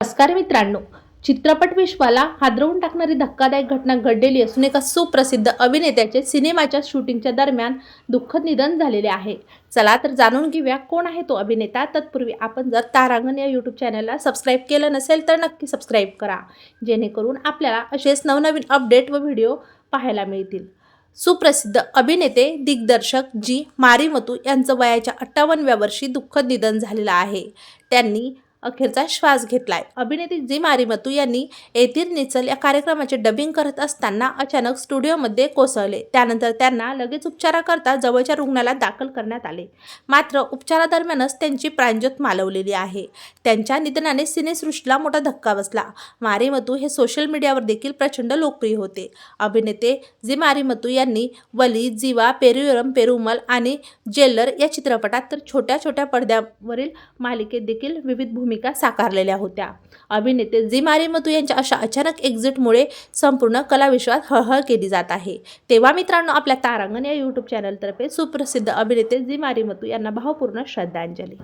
नमस्कार मित्रांनो. चित्रपट विश्वाला हादरवून टाकणारी धक्कादायक घटना घडलेली असून एका सुप्रसिद्ध अभिनेत्याचे सिनेमाच्या शूटिंगच्या दरम्यान दुःखद निधन झालेले आहे. चला तर जाणून घेऊया कोण आहे तो अभिनेता. तत्पूर्वी आपण जर तारांगण या यूट्यूब चॅनलला सबस्क्राईब केलं नसेल तर नक्की सबस्क्राईब करा. जेणेकरून आपल्याला असेच नवनवीन अपडेट व व्हिडिओ पाहायला मिळतील. सुप्रसिद्ध अभिनेते दिग्दर्शक जी मारीमतू यांचं वयाच्या अठ्ठावन्नव्या वर्षी दुःखद निधन झालेलं आहे. त्यांनी अखेरचा श्वास घेतलाय. अभिनेत्री जी मारीमतू यांनी येथील निचल या कार्यक्रमाचे डबिंग करत असताना अचानक स्टुडिओमध्ये कोसळले. त्यानंतर त्यांना लगेच उपचाराकरता जवळच्या रुग्णालयात दाखल करण्यात आले. मात्र उपचारादरम्यानच त्यांची प्राणज्योत मालवलेली आहे. त्यांच्या निधनाने सिनेसृष्टीला मोठा धक्का बसला. मारीमतू हे सोशल मीडियावर देखील प्रचंड लोकप्रिय होते. अभिनेते जी मारीमतू यांनी वली जीवा पेरुयरम पेरुमल आणि जेलर या चित्रपटात तर छोट्या छोट्या पडद्यावरील मालिकेत देखील विविध भूमिका साकारलेल्या होत्या. अभिनेते जी मारीमतू यांच्या अशा अचानक एक्झिटमुळे संपूर्ण कलाविश्वात हळहळ केली जात आहे. तेव्हा मित्रांनो आपल्या तारांगण या यूट्यूब चॅनलतर्फे सुप्रसिद्ध अभिनेते जी मारीमतू यांना भावपूर्ण श्रद्धांजली.